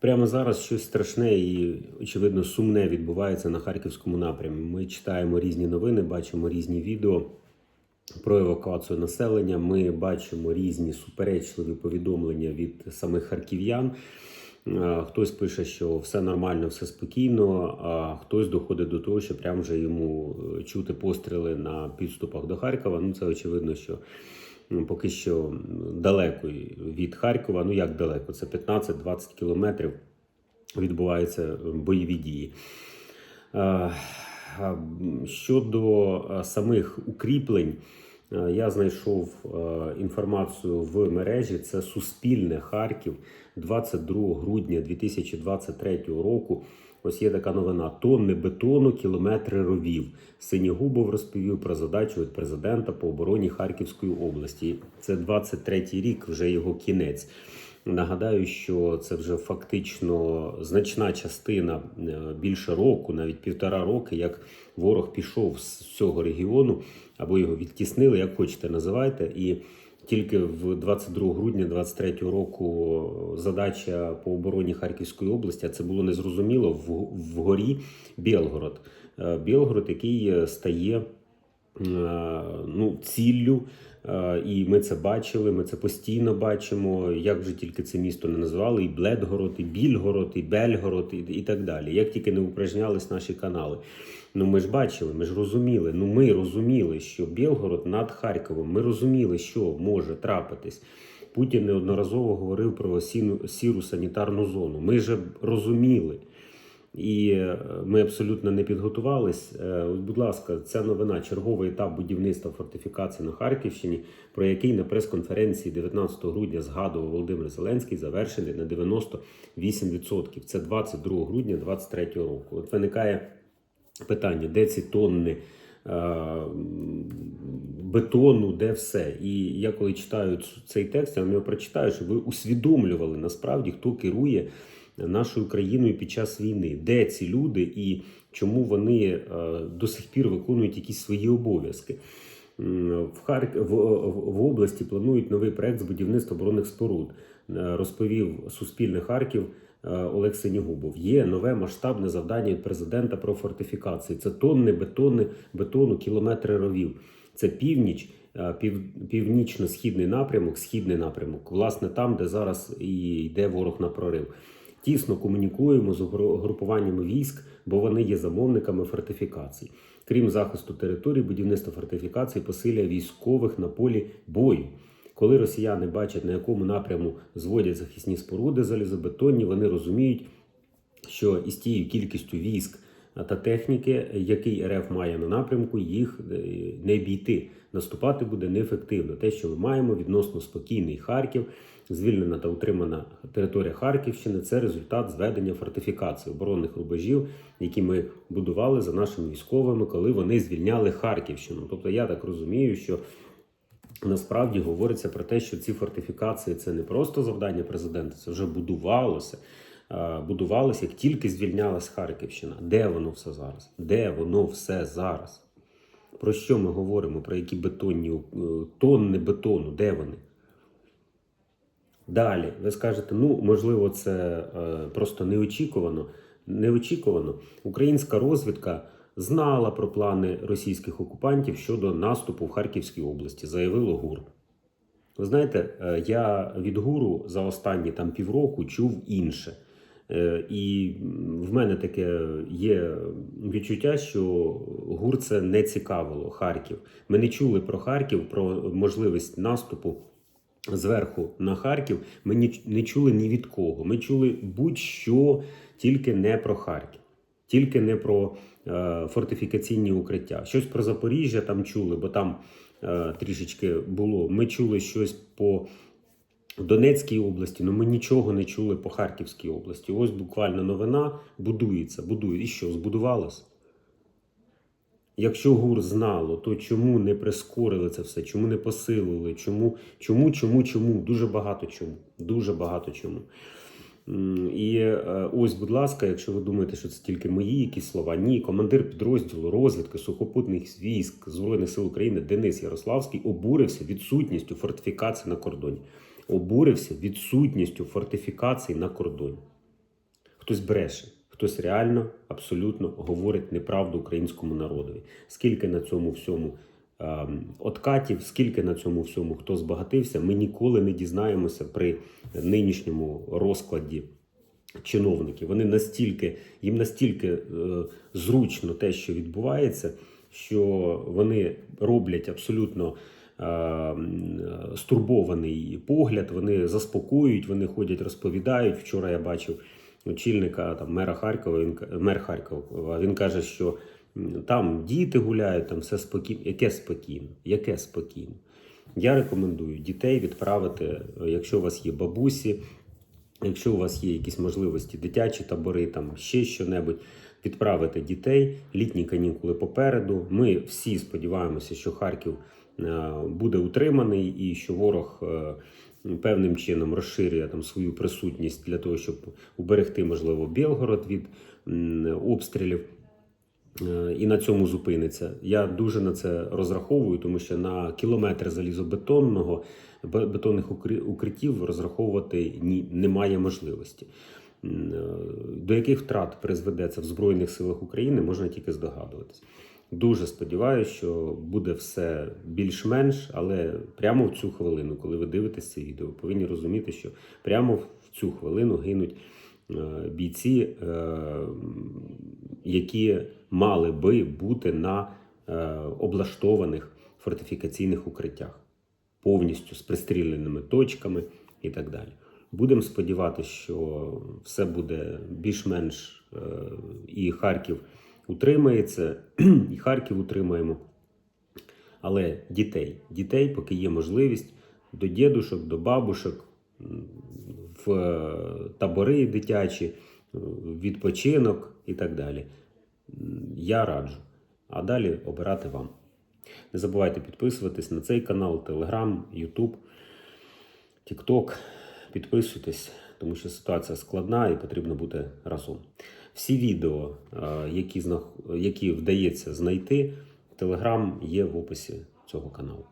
Прямо зараз щось страшне і, очевидно, сумне відбувається на харківському напрямі. Ми читаємо різні новини, бачимо різні відео про евакуацію населення. Ми бачимо різні суперечливі повідомлення від самих харків'ян. Хтось пише, що все нормально, все спокійно, а хтось доходить до того, що прям вже йому е, чути постріли на підступах до Харкова. Ну, це очевидно, що поки що далеко від Харкова. Ну як далеко? Це 15-20 кілометрів відбуваються бойові дії. Е, Щодо е, самих укріплень, е, я знайшов е, інформацію в мережі. Це Суспільне Харків 22 грудня 2023 року. Ось є така новина: тонни бетону, кілометри ровів. Синігубов розповів про задачу від президента по обороні Харківської області. Це 23-й рік, вже його кінець. Нагадаю, що це вже фактично значна частина е, більше року, навіть півтора роки, як ворог пішов з цього регіону або його відтіснили, як хочете називайте. І тільки в 22 грудня 23 року задача по обороні Харківської області, а це було незрозуміло в, вгорі Білгород. Е, Білгород, який е, стає ну, ціллю. Е, І ми це бачили, ми це постійно бачимо. Як вже тільки це місто не називали, і Бледгород, і Більгород, і Бельгород, і, і так далі. Як тільки не упражнялись наші канали. Ну ми ж бачили, ми ж розуміли. Ну ми розуміли, що Білгород над Харковом. Ми розуміли, що може трапитись. Путін неодноразово говорив про сіну- сіру санітарну зону. Ми ж розуміли. І е, ми абсолютно не підготувались. Е, будь ласка, ця новина черговий етап будівництва фортифікації на Харківщині, про який на прес-конференції 19 грудня згадував Володимир Зеленський, завершений на 98%. Це 22 грудня 2023 року. От виникає питання, де ці тонни е, бетону, де все. І я коли читаю цей текст, я вам його прочитаю, щоб ви усвідомлювали насправді, хто керує нашою країною під час війни, де ці люди і чому вони е, до сих пір виконують якісь свої обов'язки. В, Харк... в, в- області планують новий проект з будівництва оборонних споруд. Е, Розповів Суспільне Харків е, Олег Синігубов. Є нове масштабне завдання від президента про фортифікації. Це тонни бетони, бетону, кілометри ровів. Це північ, пів, північно-східний напрямок, східний напрямок, власне, там, де зараз і йде ворог на прорив. Тісно комунікуємо з групуваннями військ, бо вони є замовниками фортифікацій. Крім захисту територій, будівництво фортифікацій посилює військових на полі бою. Коли росіяни бачать, на якому напряму зводять захисні споруди залізобетонні, вони розуміють, що із тією кількістю військ та техніки, який РФ має на напрямку, їх е, не обійти. Наступати буде неефективно. Те, що ми маємо відносно спокійний Харків, звільнена та утримана територія Харківщини, це результат зведення фортифікацій оборонних рубежів, які ми будували за нашими військовими, коли вони звільняли Харківщину. Тобто, я так розумію, що насправді говориться про те, що ці фортифікації це не просто завдання президента, це вже будувалося. Будувалося, як тільки звільнялась Харківщина. Де воно все зараз? Де воно все зараз? Про що ми говоримо? Про які бетонні е, тонни бетону? Де вони? Далі, ви скажете, ну можливо, це е, просто неочікувано. Неочікувано. Українська розвідка знала про плани російських окупантів щодо наступу в Харківській області, заявило ГУР. Ви знаєте, е, я від гуру за останні там півроку чув інше. Е, І в мене таке є відчуття, що гур це не цікавило Харків. Ми не чули про Харків, про можливість наступу зверху на Харків. Ми не чули ні від кого. Ми чули будь-що, тільки не про Харків, тільки не про е, фортифікаційні укриття. Щось про Запоріжжя там чули, бо там е, трішечки було. Ми чули щось по Донецькій області, але ми нічого не чули по Харківській області. Ось буквально новина будується, будує. І що, збудувалось? Якщо ГУР знало, то чому не прискорили це все? Чому не посилили? Чому, чому, чому, чому? Дуже багато чому. Дуже багато чому. І е, ось, будь ласка, якщо ви думаєте, що це тільки мої якісь слова, ні, командир підрозділу розвідки сухопутних військ Збройних сил України Денис Ярославський обурився відсутністю фортифікацій на кордоні. Обурився відсутністю фортифікацій на кордоні. хтось бреше, хтось реально абсолютно говорить неправду українському народові. Скільки на цьому всьому ем, откатів, скільки на цьому всьому хто збагатився, ми ніколи не дізнаємося при нинішньому розкладі чиновників. Вони настільки, їм настільки е, зручно те, що відбувається, що вони роблять абсолютно е, е, стурбований погляд, вони заспокоюють, вони ходять, розповідають. Вчора я бачив очільника там, мера Харкова, він, мер Харкова, він каже, що там діти гуляють, там все спокійно. Яке спокійно? Яке спокійно? Я рекомендую дітей відправити, е, якщо у вас є бабусі, Якщо у вас є якісь можливості, дитячі табори, там ще що-небудь, відправити дітей, літні канікули попереду. Ми всі сподіваємося, що Харків е, буде утриманий і що ворог е, певним чином розширює там свою присутність для того, щоб уберегти, можливо, Білгород від обстрілів. Е, і на цьому зупиниться. Я дуже на це розраховую, тому що на кілометр залізобетонного бетонних укриттів розраховувати ні, немає можливості. Е, До яких втрат призведе це в Збройних силах України, можна тільки здогадуватись. Дуже сподіваюся, що буде все більш-менш, але прямо в цю хвилину, коли ви дивитесь це відео, повинні розуміти, що прямо в цю хвилину гинуть е, бійці, е, які мали би бути на е, облаштованих фортифікаційних укриттях, повністю з пристріленими точками і так далі. Будемо сподіватися, що все буде більш-менш і Харків утримається, і Харків утримаємо. Але дітей, дітей, поки є можливість, до дідушок, до бабушок, в е, табори дитячі, е, відпочинок і так далі. Я раджу. А далі обирати вам. Не забувайте підписуватись на цей канал, Телеграм, Ютуб, Тікток. Підписуйтесь, тому що ситуація складна і потрібно бути разом. Всі відео, е, які, які вдається знайти, Телеграм є в описі цього каналу.